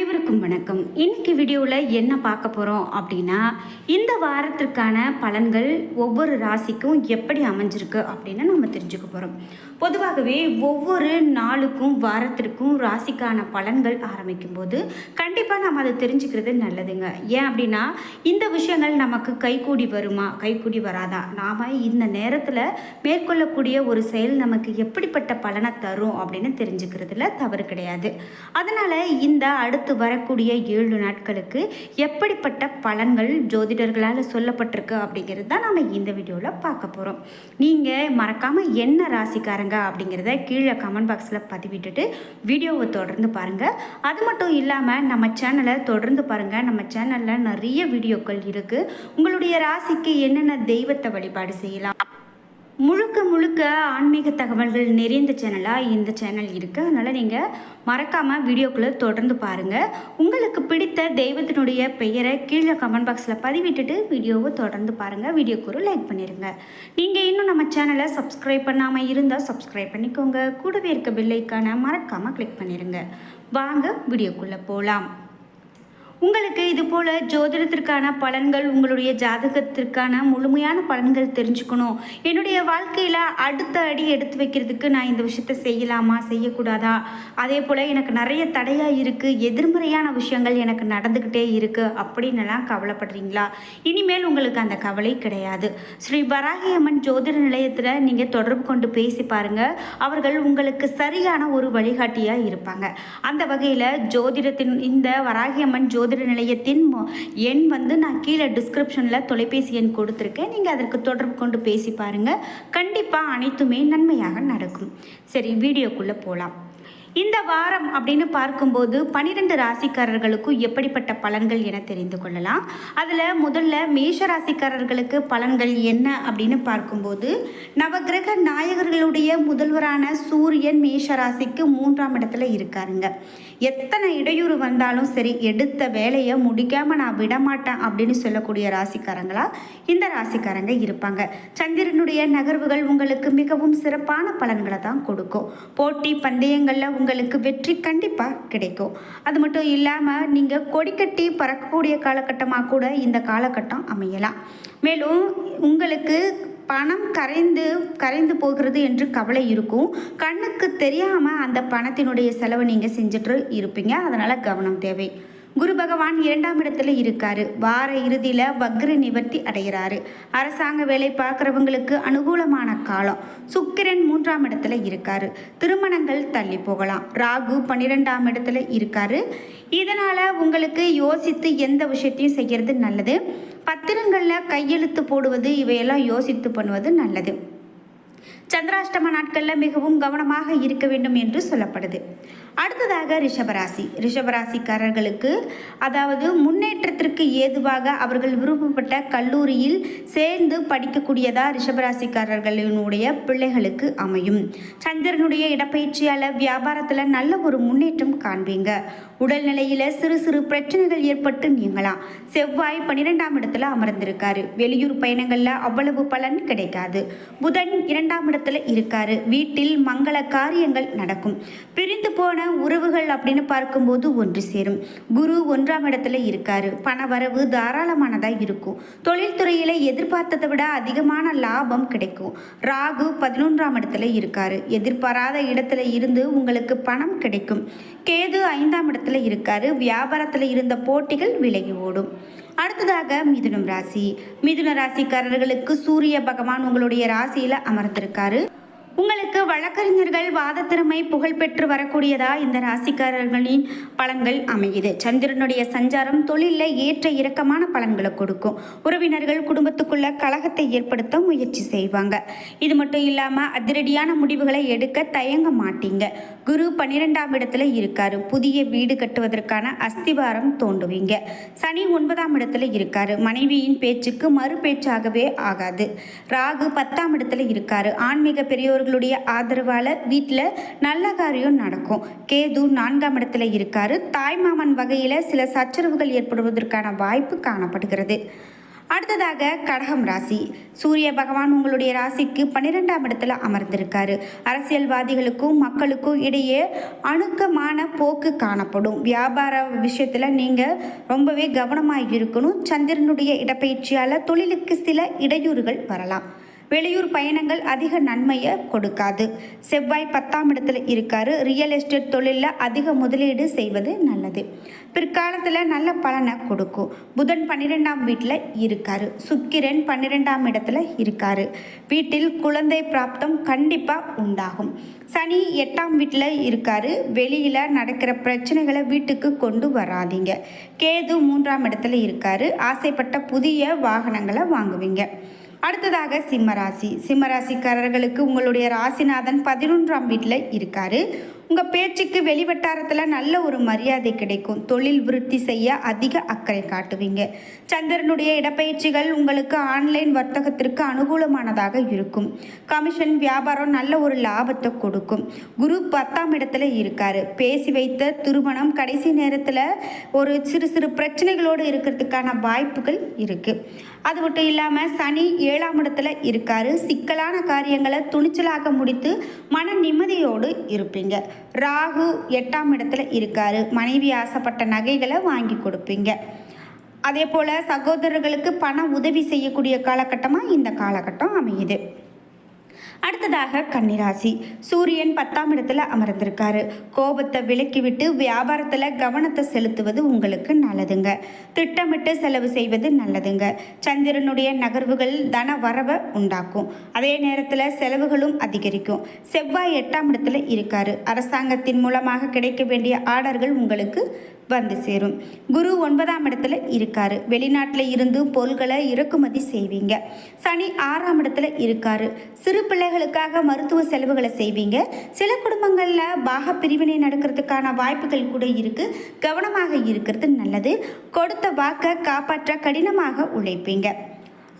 அனைவருக்கும் வணக்கம். இன்னைக்கு வீடியோவில் என்ன பார்க்க போகிறோம் அப்படின்னா இந்த வாரத்திற்கான பலன்கள் ஒவ்வொரு ராசிக்கும் எப்படி அமைஞ்சிருக்கு அப்படின்னு நம்ம தெரிஞ்சுக்க போகிறோம் பொதுவாகவே ஒவ்வொரு நாளுக்கும் வாரத்திற்கும் ராசிக்கான பலன்கள் ஆரம்பிக்கும் போது கண்டிப்பாக நம்ம அதை தெரிஞ்சுக்கிறது நல்லதுங்க. ஏன் அப்படின்னா இந்த விஷயங்கள் நமக்கு கைகூடி வருமா? கைகூடி வராதா? நாம் இந்த நேரத்தில் மேற்கொள்ளக்கூடிய ஒரு செயல் நமக்கு எப்படிப்பட்ட பலனை தரும் அப்படின்னு தெரிஞ்சுக்கிறதுல தவறு கிடையாது. அதனால் இந்த அடுத்த வரக்கூடிய ஏழு நாட்களுக்கு எப்படிப்பட்ட பலன்கள் ஜோதிடர்களால் சொல்லப்பட்டிருக்கு அப்படிங்கிறது தான் நம்ம இந்த வீடியோவில் பார்க்க போகிறோம் நீங்கள் மறக்காமல் என்ன ராசிக்காரங்க அப்படிங்கிறத கீழே கமெண்ட் பாக்ஸில் பதிவிட்டுட்டு வீடியோவை தொடர்ந்து பாருங்கள் அது மட்டும் இல்லாமல் நம்ம சேனலை தொடர்ந்து பாருங்கள் நம்ம சேனலில் நிறைய வீடியோக்கள் இருக்குது உங்களுடைய ராசிக்கு என்னென்ன தெய்வத்தை வழிபாடு செய்யலாம்? முழுக்க முழுக்க ஆன்மீக தகவல்கள் நிறைந்த சேனலாக இந்த சேனல் இருக்குது அதனால் நீங்கள் மறக்காமல் வீடியோக்குள்ளே தொடர்ந்து பாருங்கள் உங்களுக்கு பிடித்த தெய்வத்தினுடைய பெயரை கீழே கமெண்ட் பாக்ஸில் பதிவிட்டுட்டு வீடியோவை தொடர்ந்து பாருங்கள் வீடியோக்கு ஒரு லைக் பண்ணிடுங்க நீங்கள் இன்னும் நம்ம சேனலை சப்ஸ்கிரைப் பண்ணாமல் இருந்தால் சப்ஸ்கிரைப் பண்ணிக்கோங்க. கூடவே இருக்க பெல்லைக்கான மறக்காமல் கிளிக் பண்ணிடுங்க வாங்க வீடியோக்குள்ளே போகலாம் உங்களுக்கு இது போல் ஜோதிடத்திற்கான பலன்கள் உங்களுடைய ஜாதகத்திற்கான முழுமையான பலன்கள் தெரிஞ்சுக்கணும். என்னுடைய வாழ்க்கையில் அடுத்த அடி எடுத்து வைக்கிறதுக்கு நான் இந்த விஷயத்த செய்யலாமா செய்யக்கூடாதா? அதே போல் எனக்கு நிறைய தடையாக இருக்குது எதிர்மறையான விஷயங்கள் எனக்கு நடந்துக்கிட்டே இருக்குது அப்படின்னுலாம் கவலைப்படுறீங்களா? இனிமேல் உங்களுக்கு அந்த கவலை கிடையாது. ஸ்ரீ வராகி அம்மன் ஜோதிட நிலையத்தில் நீங்கள் தொடர்பு கொண்டு பேசி பாருங்கள் அவர்கள் உங்களுக்கு சரியான ஒரு வழிகாட்டியாக இருப்பாங்க. அந்த வகையில் ஜோதிடத்தின் இந்த வராகி அம்மன் ஜோதிட நிலையத்தின் மொ- எண் வந்து நான் கீழே டிஸ்கிரிப்ஷனில் தொலைபேசி எண் கொடுத்துருக்கேன். நீங்கள் அதற்கு தொடர்பு கொண்டு பேசி பாருங்கள் கண்டிப்பாக அனைத்துமே நன்மையாக நடக்கும். சரி வீடியோக்குள்ளே போகலாம் இந்த வாரம் அப்படின்னு பார்க்கும்போது பனிரெண்டு ராசிக்காரர்களுக்கும் எப்படிப்பட்ட பலன்கள் என தெரிந்து கொள்ளலாம். அதில் முதல்ல மேஷ ராசிக்காரர்களுக்கு பலன்கள் என்ன அப்படின்னு பார்க்கும்போது நவக்கிரக நாயகர்களுடைய முதல்வரான சூரியன் மேஷ ராசிக்கு மூன்றாம் இடத்துல இருக்காருங்க. எத்தனை இடையூறு வந்தாலும் சரி எடுத்த வேலையை முடிக்காமல் நான் விடமாட்டேன் அப்படின்னு சொல்லக்கூடிய ராசிக்காரங்களா இந்த ராசிக்காரங்க இருப்பாங்க. சந்திரனுடைய நகர்வுகள் உங்களுக்கு மிகவும் சிறப்பான பலன்களை தான் கொடுக்கும். போட்டி பந்தயங்களில் உங்களுக்கு வெற்றி கண்டிப்பாக கிடைக்கும். அது மட்டும் இல்லாமல் நீங்கள் கொடிக்கட்டி பறக்கக்கூடிய காலகட்டமாக கூட இந்த காலகட்டம் அமையலாம். மேலும் உங்களுக்கு பணம் கரைந்து கரைந்து போகிறது என்று கவலை இருக்கும். கண்ணுக்கு தெரியாமல் அந்த பணத்தினுடைய செலவை நீங்கள் செஞ்சுட்டு இருப்பீங்க. அதனால் கவனம் தேவை. குரு பகவான் இரண்டாம் இடத்துல இருக்காரு. வார இறுதியில் வக்ர நிவர்த்தி அடைகிறாரு. அரசாங்க வேலை பார்க்குறவங்களுக்கு அனுகூலமான காலம். சுக்கிரன் மூன்றாம் இடத்துல இருக்காரு. திருமணங்கள் தள்ளி போகலாம். ராகு பன்னிரெண்டாம் இடத்துல இருக்காரு. இதனால் உங்களுக்கு யோசித்து எந்த விஷயத்தையும் செய்கிறது நல்லது. பத்திரங்களில் கையெழுத்து போடுவது இவையெல்லாம் யோசித்து பண்ணுவது நல்லது. சந்திராஷ்டம நாட்களில் மிகவும் கவனமாக இருக்க வேண்டும் என்று சொல்லப்படுது. அடுத்ததாக ரிஷபராசி. ரிஷபராசிக்காரர்களுக்கு அதாவது முன்னேற்றத்திற்கு ஏதுவாக அவர்கள் விருப்பப்பட்ட கல்லூரியில் சேர்ந்து படிக்கக்கூடியதா ரிஷபராசிக்காரர்களினுடைய பிள்ளைகளுக்கு அமையும். சந்திரனுடைய இடப்பயிற்சியால் வியாபாரத்தில் நல்ல ஒரு முன்னேற்றம் காண்பீங்க. உடல்நிலையில் சிறு சிறு பிரச்சனைகள் ஏற்பட்டு நீங்களாம் செவ்வாய் பன்னிரெண்டாம் இடத்துல அமர்ந்திருக்காரு. வெளியூர் பயணங்களில் அவ்வளவு பலன் கிடைக்காது. புதன் இரண்டாம் இடத்துல இருக்காரு. வீட்டில் மங்கள காரியங்கள் நடக்கும். பிரிந்து போன உறவுகள் அப்படின்னு பார்க்கும்போது ஒன்று சேரும். குரு ஒன்றாம் இடத்துல இருக்காரு. பண வரவு தாராளமானதாக இருக்கும். தொழில்துறையில் எதிர்பார்த்ததை விட அதிகமான லாபம் கிடைக்கும். ராகு பதினொன்றாம் இடத்துல இருக்காரு. எதிர்பாராத இடத்துல இருந்து உங்களுக்கு பணம் கிடைக்கும். கேது ஐந்தாம் இடத்துல இருக்காரு. வியாபாரத்தில் இருந்த போட்டிகள் விலகி ஓடும். அடுத்ததாக மிதுனம் ராசி. மிதுன ராசிக்காரர்களுக்கு சூரிய பகவான் உங்களுடைய ராசியில் அமர்ந்திருக்காரு. உங்களுக்கு வழக்கறிஞர்கள் வாதத்திறமை புகழ்பெற்று வரக்கூடியதா? இந்த ராசிக்காரர்களின் பலன்கள் அமையுது. சந்திரனுடைய சஞ்சாரம் தொழிலில் ஏற்ற இறக்கமான பலன்களை கொடுக்கும். உறவினர்கள் குடும்பத்துக்குள்ள கழகத்தை ஏற்படுத்த முயற்சி செய்வாங்க. இது மட்டும் இல்லாமல் அதிரடியான முடிவுகளை எடுக்க தயங்க மாட்டீங்க. குரு பன்னிரெண்டாம் இடத்துல இருக்காரு. புதிய வீடு கட்டுவதற்கான அஸ்திவாரம் தோண்டுவீங்க. சனி ஒன்பதாம் இடத்துல இருக்காரு. மனைவியின் பேச்சுக்கு மறு பேச்சாகவே ஆகாது. ராகு பத்தாம் இடத்துல இருக்காரு. ஆன்மீக அவர்களுடைய ஆதரவால் வீட்டில் நல்ல காரியம் நடக்கும். கேது நான்காம் இடத்துல இருக்காரு. தாய்மாமன் வகையில் சில சச்சரவுகள் ஏற்படுவதற்கான வாய்ப்பு காணப்படுகிறது. அடுத்ததாக கடகம் ராசி. சூரிய பகவான் உங்களுடைய ராசிக்கு பன்னிரெண்டாம் இடத்துல அமர்ந்திருக்காரு. அரசியல்வாதிகளுக்கும் மக்களுக்கும் இடையே அணுக்கமான போக்கு காணப்படும். வியாபார விஷயத்தில் நீங்கள் ரொம்பவே கவனமாக இருக்கணும். சந்திரனுடைய இடப்பயிற்சியால் தொழிலுக்கு சில இடையூறுகள் வரலாம். வெளியூர் பயணங்கள் அதிக நன்மையை கொடுக்காது. செவ்வாய் பத்தாம் இடத்துல இருக்காரு. ரியல் எஸ்டேட் தொழிலில் அதிக முதலீடு செய்வது நல்லது. பிற்காலத்தில் நல்ல பலனை கொடுக்கும். புதன் பன்னிரெண்டாம் வீட்டில் இருக்காரு. சுக்கிரன் பன்னிரெண்டாம் இடத்துல இருக்காரு. வீட்டில் குழந்தை பிராப்தம் கண்டிப்பாக உண்டாகும். சனி எட்டாம் வீட்டில் இருக்காரு. வெளியில் நடக்கிற பிரச்சனைகளை வீட்டுக்கு கொண்டு வராதீங்க. கேது மூன்றாம் இடத்துல இருக்காரு. ஆசைப்பட்ட புதிய வாகனங்களை வாங்குவீங்க. அடுத்ததாக சிம்மராசி சிம்மராசிக்காரர்களுக்கு உங்களுடைய ராசிநாதன் பதினொன்றாம் வீட்டில் இருக்காரு. உங்கள் பேச்சுக்கு வெளிவட்டாரத்தில் நல்ல ஒரு மரியாதை கிடைக்கும். தொழில் விருத்தி செய்ய அதிக அக்கறை காட்டுவீங்க. சந்திரனுடைய இடப்பயிற்சிகள் உங்களுக்கு ஆன்லைன் வர்த்தகத்திற்கு அனுகூலமானதாக இருக்கும். கமிஷன் வியாபாரம் நல்ல ஒரு லாபத்தை கொடுக்கும். குரு பத்தாம் இடத்துல இருக்கார். பேசி வைத்த திருமணம் கடைசி நேரத்தில் ஒரு சிறு சிறு பிரச்சனைகளோடு இருக்கிறதுக்கான வாய்ப்புகள் இருக்குது அது மட்டும் இல்லாமல் சனி ஏழாம் இடத்துல இருக்காரு. சிக்கலான காரியங்களை துணிச்சலாக முடித்து மன நிம்மதியோடு இருப்பீங்க. ராகு எட்டாம் இடத்துல இருக்காரு. மனைவி ஆசைப்பட்ட நகைகளை வாங்கி கொடுப்பீங்க. அதே போல் சகோதரர்களுக்கு பண உதவி செய்யக்கூடிய காலகட்டமாக இந்த காலகட்டம் அமையுது. அடுத்ததாக கன்னிராசி. சூரியன் பத்தாம் இடத்துல அமர்ந்திருக்காரு. கோபத்தை விலக்கிவிட்டு வியாபாரத்தில் கவனத்தை செலுத்துவது உங்களுக்கு நல்லதுங்க. திட்டமிட்டு செலவு செய்வது நல்லதுங்க. சந்திரனுடைய நகர்வுகள் தன வரவை உண்டாக்கும். அதே நேரத்தில் செலவுகளும் அதிகரிக்கும். செவ்வாய் எட்டாம் இடத்துல இருக்காரு. அரசாங்கத்தின் மூலமாக கிடைக்க வேண்டிய ஆர்டர்கள் உங்களுக்கு வந்து சேரும். குரு ஒன்பதாம் இடத்துல இருக்காரு. வெளிநாட்டில் இருந்து பொருள்களை இறக்குமதி செய்வீங்க. சனி ஆறாம் இடத்துல இருக்காரு. சிறு பிள்ளைகளுக்காக மருத்துவ செலவுகளை செய்வீங்க. சில குடும்பங்களில் பாக பிரிவினை நடக்கிறதுக்கான வாய்ப்புகள் கூட இருக்கு. கவனமாக இருக்கிறது நல்லது. கொடுத்த வாக்கை காப்பாற்ற கடினமாக உழைப்பீங்க.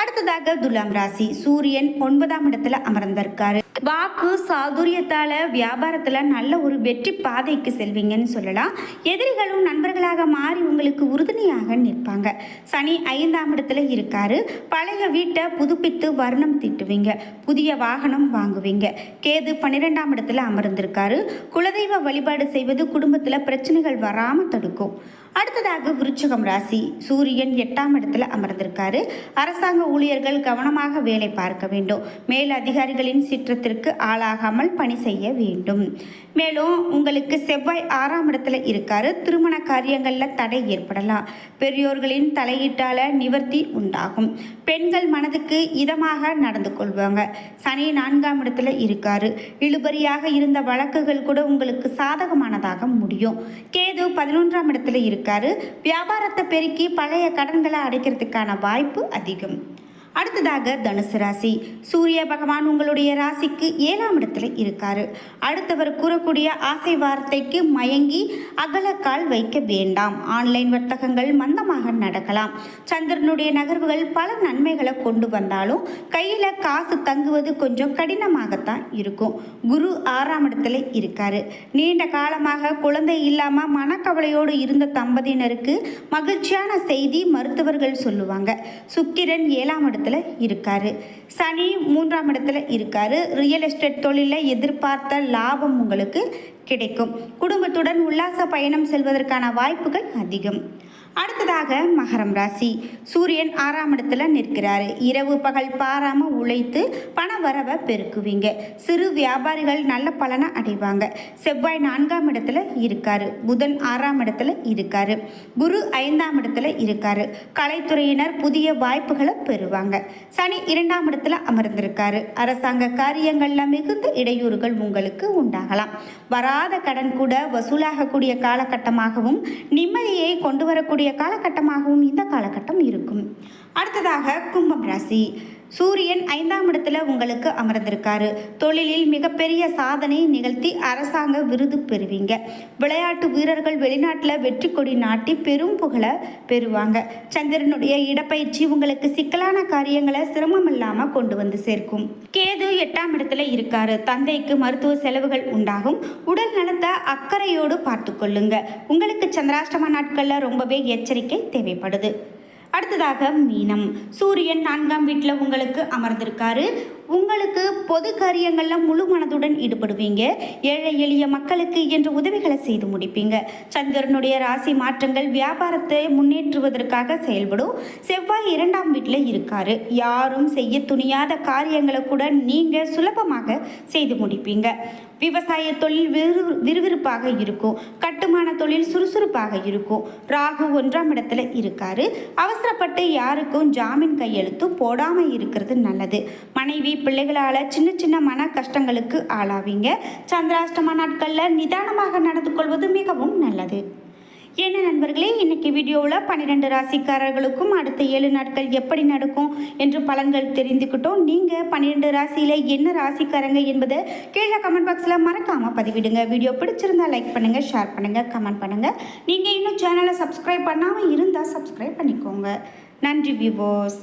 அடுத்ததாக துலாம் ராசி. சூரியன் ஒன்பதாம் இடத்துல அமர்ந்திருக்காரு. வாக்கு சாதுரியத்தால் வியாபாரத்தில் நல்ல ஒரு வெற்றி பாதைக்கு செல்வீங்கன்னு சொல்லலாம். எதிரிகளும் நண்பர்களாக மாறி உங்களுக்கு உறுதுணையாக நிற்பாங்க. சனி ஐந்தாம் இடத்துல இருக்காரு. பழைய வீட்டை புதுப்பித்து வர்ணம் தீட்டுவீங்க. புதிய வாகனம் வாங்குவீங்க. கேது பன்னிரெண்டாம் இடத்துல அமர்ந்திருக்காரு. குலதெய்வ வழிபாடு செய்வது குடும்பத்தில் பிரச்சனைகள் வராமல் தடுக்கும். அடுத்ததாக விருச்சகம் ராசி. சூரியன் எட்டாம் இடத்துல அமர்ந்திருக்காரு. அரசாங்க ஊழியர்கள் கவனமாக வேலை பார்க்க வேண்டும். மேல் அதிகாரிகளின் சிரமத்திற்கு ஆளாகாமல் பணி செய்ய வேண்டும். மேலும் உங்களுக்கு செவ்வாய் ஆறாம் இடத்துல இருக்காரு. திருமண காரியங்களில் தடை ஏற்படலாம். பெரியோர்களின் தலையீட்டால் நிவர்த்தி உண்டாகும். பெண்கள் மனதுக்கு இதமாக நடந்து கொள்வாங்க. சனி நான்காம் இடத்துல இருக்காரு. இழுபறியாக இருந்த வழக்குகள் கூட உங்களுக்கு சாதகமானதாக முடியும். கேது பதினொன்றாம் இடத்துல இருக்காரு. வியாபாரத்தை பெருக்கி பழைய கடன்களை அடைக்கிறதுக்கான வாய்ப்பு அதிகம். அடுத்ததாக தனுசு ராசி. சூரிய பகவான் உங்களுடைய ராசிக்கு ஏழாம் இடத்துல இருக்காரு. அடுத்தவர் கூறக்கூடிய ஆசை வார்த்தைக்கு மயங்கி அகலக்கால் வைக்க வேண்டாம். ஆன்லைன் வர்த்தகங்கள் மந்தமாக நடக்கலாம். சந்திரனுடைய நகர்வுகள் பல நன்மைகளை கொண்டு வந்தாலும் கையில் காசு தங்குவது கொஞ்சம் கடினமாகத்தான் இருக்கும். குரு ஆறாம் இடத்துல இருக்காரு. நீண்ட காலமாக குழந்தை இல்லாமல் மனக்கவலையோடு இருந்த தம்பதியினருக்கு மகிழ்ச்சியான செய்தி மருத்துவர்கள் சொல்லுவாங்க. சுக்கிரன் ஏழாம் இடத்துல இருக்காரு. சனி மூன்றாம் இடத்துல இருக்காரு. ரியல் எஸ்டேட் தொழிலில் எதிர்பார்த்த லாபம் உங்களுக்கு கிடைக்கும். குடும்பத்துடன் உல்லாச பயணம் செல்வதற்கான வாய்ப்புகள் அதிகம். அடுத்ததாக மகரம் ராசி. சூரியன் ஆறாம் இடத்துல நிற்கிறாரு. இரவு பகல் பாராமல் உழைத்து பண வரவை பெருக்குவீங்க. சிறு வியாபாரிகள் நல்ல பலனை அடைவாங்க. செவ்வாய் நான்காம் இடத்துல இருக்காரு. புதன் ஆறாம் இடத்துல இருக்காரு. குரு ஐந்தாம் இடத்துல இருக்காரு. கலைத்துறையினர் புதிய வாய்ப்புகளை பெறுவாங்க. சனி இரண்டாம் இடத்துல அமர்ந்திருக்காரு. அரசாங்க காரியங்களில் மிகுந்த இடையூறுகள் உங்களுக்கு உண்டாகலாம். வராத கடன் கூட வசூலாகக்கூடிய காலகட்டமாகவும் நிம்மதியை கொண்டு வரக்கூடிய காலகட்டமாகவும் இந்த காலகட்டம் இருக்கும். அடுத்ததாக கும்பம் ராசி. சூரியன் ஐந்தாம் இடத்துல உங்களுக்கு அமர்ந்திருக்காரு. தொழிலில் மிகப்பெரிய சாதனை நிகழ்த்தி அரசாங்க விருது பெறுவீங்க. விளையாட்டு வீரர்கள் வெளிநாட்டில் வெற்றி கொடி நாட்டி பெரும் புகழை பெறுவாங்க. சந்திரனுடைய இடப்பயிற்சி உங்களுக்கு சிக்கலான காரியங்களை சிரமம் இல்லாமல் கொண்டு வந்து சேர்க்கும். கேது எட்டாம் இடத்துல இருக்காரு. தந்தைக்கு மருத்துவ செலவுகள் உண்டாகும். உடல் நலத்தை அக்கறையோடு பார்த்து கொள்ளுங்க உங்களுக்கு சந்திராஷ்டம நாட்களில் ரொம்பவே எச்சரிக்கை தேவைப்படுது. அடுத்ததாக மீனம். சூரியன் நான்காம் வீட்டில் உங்களுக்கு அமர்ந்திருக்காரு. உங்களுக்கு பொது காரியங்களில் முழு மனதுடன் ஈடுபடுவீங்க. ஏழை எளிய மக்களுக்கு என்று உதவிகளை செய்து முடிப்பீங்க. சந்திரனுடைய ராசி மாற்றங்கள் வியாபாரத்தை முன்னேற்றுவதற்காக செயல்படும். செவ்வாய் இரண்டாம் வீட்டில் இருக்காரு. யாரும் செய்ய துணியாத காரியங்களை கூட நீங்கள் சுலபமாக செய்து முடிப்பீங்க. விவசாய தொழில் விறு விறுவிறுப்பாக இருக்கும். கட்டுமான தொழில் சுறுசுறுப்பாக இருக்கும். ராகு ஒன்றாம் இடத்துல இருக்காரு. அவசரப்பட்டு யாருக்கும் ஜாமீன் கையெழுத்து போடாமல் இருக்கிறது நல்லது. மனைவி பிள்ளைகளால் சின்ன சின்ன மன கஷ்டங்களுக்கு ஆளாவீங்க. சந்திராஷ்டம நாட்களில் நிதானமாக நடந்து கொள்வது மிகவும் நல்லது. என்ன நண்பர்களே இன்னைக்கு வீடியோவில் பன்னிரெண்டு ராசிக்காரர்களுக்கும் அடுத்த ஏழு நாட்கள் எப்படி நடக்கும் என்று பலன்கள் தெரிந்துக்கிட்டோம். நீங்கள் பன்னிரெண்டு ராசியில் என்ன ராசிக்காரங்க என்பதை கீழே கமெண்ட் பாக்ஸில் மறக்காமல் பதிவிடுங்க. வீடியோ பிடிச்சிருந்தா லைக் பண்ணுங்கள் ஷேர் பண்ணுங்கள் கமெண்ட் பண்ணுங்கள் நீங்கள் இன்னும் சேனலை சப்ஸ்கிரைப் பண்ணாமல் இருந்தால் சப்ஸ்கிரைப் பண்ணிக்கோங்க. நன்றி விவோஸ்